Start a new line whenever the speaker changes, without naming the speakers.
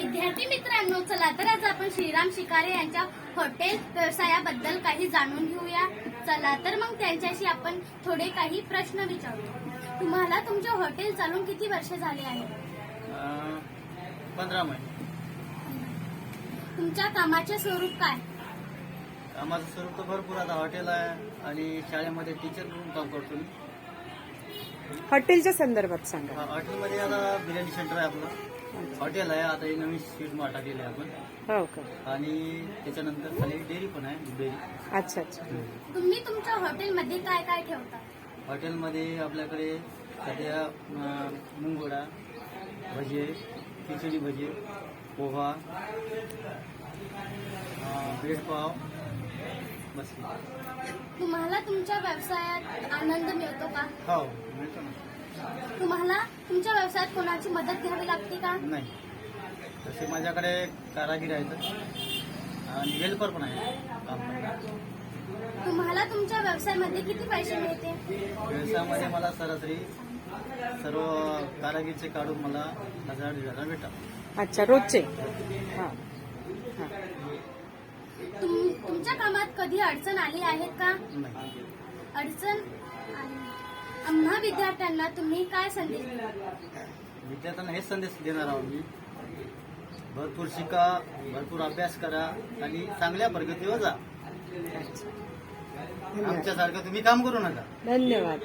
विद्यार्थी मित्रांनो चला तर आज आपण श्रीराम शिकारे यांच्या हॉटेल व्यवसायाबद्दल काही जाणून घेऊया. चला तर मग त्यांच्याशी आपण थोडे काही प्रश्न विचारू. तुम्हाला तुमचे हॉटेल चालून किती वर्ष झाले आहे?
पंधरा महिने.
तुमच्या कामाचे स्वरूप काय?
कामाचं स्वरूप तर भरपूर आता हॉटेल आहे आणि शाळेमध्ये टीचर म्हणून काम करतो मी.
हॉटेलच्या संदर्भात सांगा.
हॉटेलमध्ये आता बिर्याणी सेंटर आहे आपलं. हॉटेल आहे आता हे नवीन स्वीट मार्ट टाकलेलं आहे आपण.
हो का?
आणि त्याच्यानंतर खाली डेअरी पण आहे दूध डेअरी.
अच्छा अच्छा.
तुम्ही तुमच्या हॉटेलमध्ये काय काय ठेवता?
हॉटेलमध्ये आपल्याकडे सध्या अं, मुंगवडा भजे खिचडी भजे पोहा अं, ब्रेड पाव बस.
तुम्हाला तुमच्या व्यवसायात आनंद मिळतो का?
हो.
तुम्हाला तुमच्या व्यवसायात कोणाची मदत घ्यावी लागते का?
नाही. तसे माझ्याकडे कारागीर आहेत. आणि हेल्पर पण आहे. काम करणारे.
तुम्हाला तुमच्या व्यवसायामध्ये किती पैसे मिळते?
व्यवसायामध्ये मला सरासरी सर्व कारागीरचे काढून मला हजार दीड हजार भेटतात.
अच्छा रोजचे? हा. हा.
तुम- तुमच्या कामात कधी अडचण आली आहेत का?
नाही.
अडचण आली. आम्हा विद्यार्थ्यांना तुम्ही काय संदेश?
विद्यार्थ्यांना हेच संदेश देणार आहोत मी. भरपूर शिका भरपूर अभ्यास करा आणि चांगल्या प्रगतीवर जा. आमच्यासारखं तुम्ही काम करू नका.
धन्यवाद.